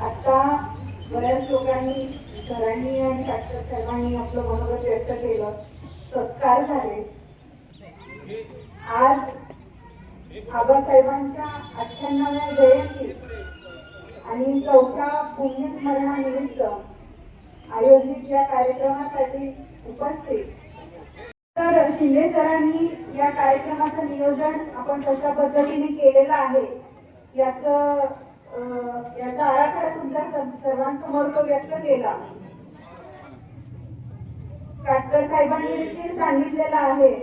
आता बऱ्याच लोकांनी घरांनी आणि डॉक्टर साहेबांनी आपलं मनोगत व्यक्त केलं. सत्कार झाले. आज आबासाहेबांच्या अठ्ठ्याण्णव्या जयंती आणि चौथ्या पुण्यस्मरणानिमित्त आयोजित या कार्यक्रमासाठी उपस्थित. तर शिंदे सरांनी या कार्यक्रमाचं नियोजन आपण कशा पद्धतीने केलेलं आहे? याचं याचा आराखडा तुमच्या सर्वांसमोर तो व्यक्त केला काटकर साहेबांनी देखील सांगितलेलं आहे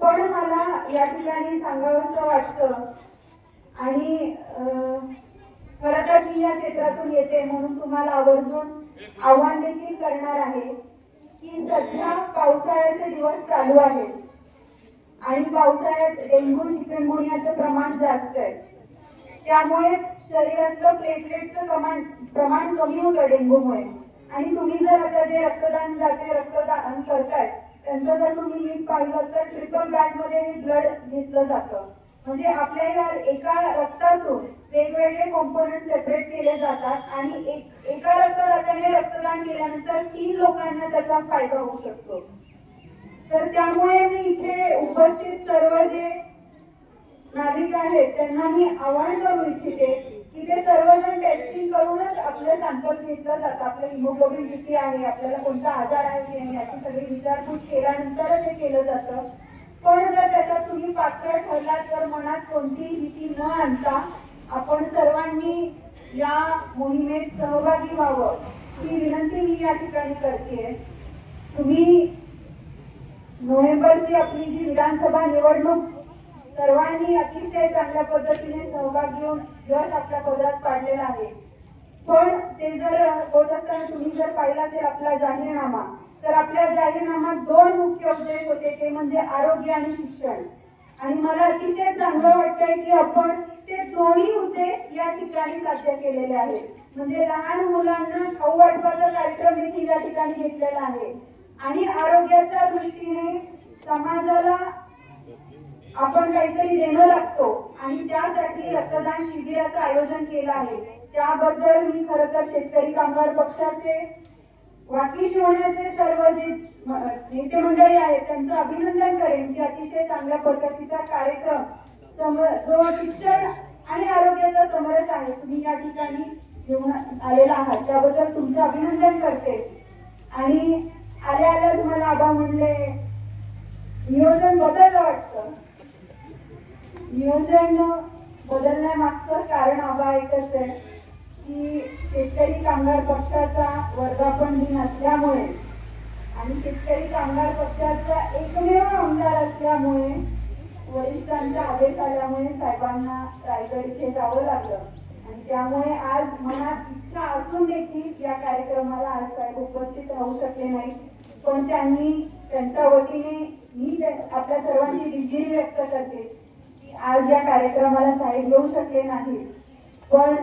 पण मला या ठिकाणी सांगावंसं वाटतं? आणि खरं तर मी या क्षेत्रातून येते म्हणून तुम्हाला आवर्जून आव्हान देखील करणार आहे की सध्या पावसाळ्याचे दिवस चालू आहेत. आणि पावसाळ्यात डेंग्यू चिकनगुनियाचं प्रमाण जास्त आहे. त्यामुळे शरीरातलं प्लेटलेटचं प्रमाण प्रमाण कमी होतं डेंग्यूमुळे. आणि तुम्ही जर आता जे रक्तदान जाते रक्तदान करताय त्यांचं जर तुम्ही नीट पाहिलं तर ट्रिपल बॅगमध्ये हे ब्लड घेतलं जातं. म्हणजे आपल्या या एका रक्तातून वेगवेगळे कॉम्पोनंट सेपरेट केले जातात आणि एक एका रक्तदात्याने रक्तदान केल्यानंतर तीन लोकांना त्याचा फायदा होऊ शकतो. तर त्यामुळे मी इथे उपस्थित सर्व जे नागरिक आहेत त्यांना मी आवाहन करू इच्छिते की ते सर्वजण टेस्टिंग करूनच आपलं सॅम्पल घेतलं जातं. आपलं हिमोग्लोबिन किती आहे आपल्याला कोणता आजार आहे की नाही याची सगळी विचारपूस केल्यानंतरच हे केलं जातं. पण जर त्याच्यात तुम्ही पात्र ठरलात तर मनात कोणतीही भीती न आणता आपण सर्वांनी या मोहिमेत सहभागी व्हावं. ही विनंती मी या ठिकाणी करते. तुम्ही नोव्हेंबरची आपली जी विधानसभा निवडणूक सर्वांनी अतिशय चांगल्या पद्धतीने सहभाग घेऊन यश आपल्या पदरात पाडलेला आहे. पण ते जर होत असताना तुम्ही जर पाहिला असेल आपला जाहीरनामा तर आपल्या जाहीरनामात दोन मुख्य उद्देश होते. ते म्हणजे आरोग्य आणि शिक्षण. आणि मला अतिशय चांगलं वाटतंय की आपण ते दोन्ही उद्देश या ठिकाणी साध्य केलेले आहेत. म्हणजे लहान मुलांना खाऊ वाटपाचा कार्यक्रम देखील या ठिकाणी घेतलेला आहे. आणि आरोग्याच्या दृष्टीने समाजाला आपण काहीतरी देणं लागतो आणि त्यासाठी रक्तदान शिबिराचं आयोजन केलं आहे. त्याबद्दल मी खरं तर शेतकरी कामगार पक्षाचे वाकीश होण्याचे सर्व जे नेते मंडळी आहेत त्यांचं अभिनंदन करेन की अतिशय चांगल्या पद्धतीचा कार्यक्रम सम- जो शिक्षण आणि आरोग्याचा समरस आहे तुम्ही या ठिकाणी घेऊन आलेला आहात. त्याबद्दल तुमचं अभिनंदन करते. आणि आल्या आल्या तुम्हाला आबा म्हणले नियोजन बदललं वाटतं. नियोजन बदलण्यामागचं कारण आबा एकच आहे की शेतकरी कामगार पक्षाचा वर्धापन दिन असल्यामुळे आणि शेतकरी कामगार पक्षाचा एकमेव आमदार असल्यामुळे वरिष्ठांचा आदेश आल्यामुळे साहेबांना रायगड इथे जावं लागलं. आणि त्यामुळे आज मनात इच्छा असून देखील या कार्यक्रमाला आज साहेब उपस्थित राहू शकले नाही पण त्यांनी त्यांच्या वतीने मी आपल्या सर्वांची दिलगिरी व्यक्त करते. आज या कार्यक्रमाला साहेब येऊ शकले नाही. पण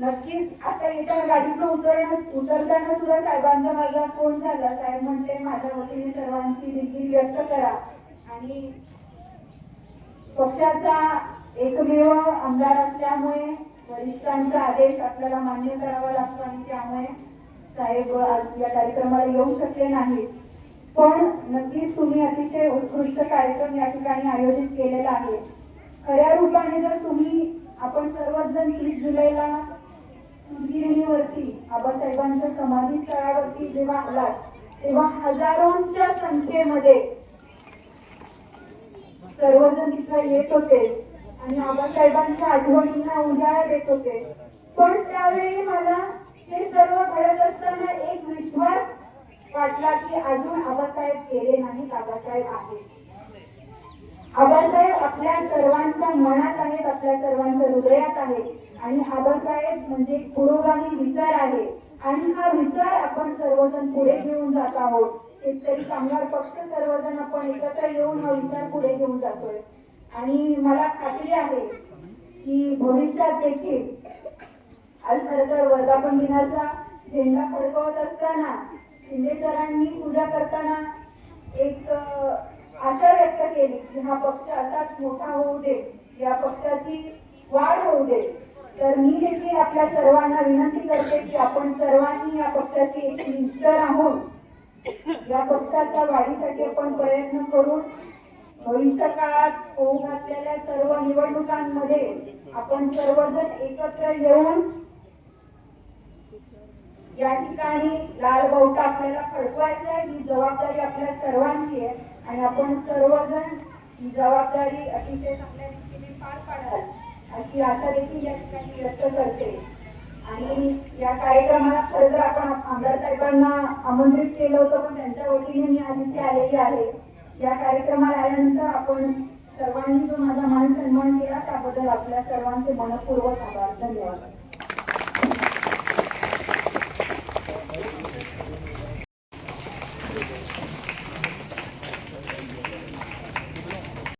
नक्कीच आता येत्या गाडीतून उतरण्या उतरताना सुद्धा साहेबांचा माझा फोन झाला. साहेब म्हणते माझ्या वतीने सर्वांची दिलगिरी व्यक्त करा. आणि पक्षाचा एकमेव आमदार असल्यामुळे वरिष्ठांचा आदेश आपल्याला मान्य करावा लागतो आणि त्यामुळे साहेब आज या कार्यक्रमाला येऊ शकले नाहीत. पण नक्कीच तुम्ही अतिशय उत्कृष्ट कार्यक्रम या ठिकाणी आयोजित केलेला आहे. खऱ्या रूपाने जर तुम्ही आपण सर्वच जण तीस जुलैला सुतगिरणीवरती आबासाहेबांच्या समाधी स्थळावरती जेव्हा आलात तेव्हा हजारोंच्या संख्येमध्ये सर्वजण तिथं येत होते आणि आबासाहेबांच्या आठवणींना उजाळा देत होते. पण त्यावेळी मला हे सर्व घडत असताना एक विश्वास वाटला की अजून आबासाहेब गेले नाहीत आबासाहेब आहेत. आबासाहेब आपल्या सर्वांच्या मनात आहेत आपल्या सर्वांच्या हृदयात आहेत. आणि आबासाहेब म्हणजे पुरोगामी विचार आहे. आणि हा विचार आपण सर्वजण पुढे घेऊन जात आहोत. शेतकरी कामगार पक्ष सर्वजण आपण एकत्र येऊन हा विचार पुढे घेऊन जातोय. आणि मला खात्री आहे की भविष्यात देखील आज खरं तर वर्धापन दिनाचा झेंडा फडकवत असताना शिंदेसरांनी पूजा करताना एक आशा व्यक्त केली की हा पक्ष असाच मोठा होऊ दे या पक्षाची वाढ होऊ दे. तर मी देखील आपल्या सर्वांना विनंती करते की आपण सर्वांनी या पक्षाची एक मिस्टर आहोत. या पक्षाच्या वाढीसाठी आपण प्रयत्न करून भविष्य काळात होऊ घातलेल्या सर्व निवडणुकांमध्ये आपण सर्वजण एकत्र येऊन या ठिकाणी लाल बावटा आपल्याला फडकवायचा आहे. ही जबाबदारी आपल्या सर्वांची आहे. आणि आपण सर्वजण ही जबाबदारी अतिशय चांगल्या रीतीने पार पाडाल अशी आशा देखील या ठिकाणी व्यक्त करते. आणि या कार्यक्रमाला खरं तर आपण आमदार साहेबांना आमंत्रित केलं होतं पण त्यांच्या वतीने मी आज इथे आलेली आहे. या कार्यक्रमाला आल्यानंतर आपण सर्वांनी जो माझा मान सन्मान केला त्याबद्दल आपल्या सर्वांचे मनपूर्वक आभार. धन्यवाद.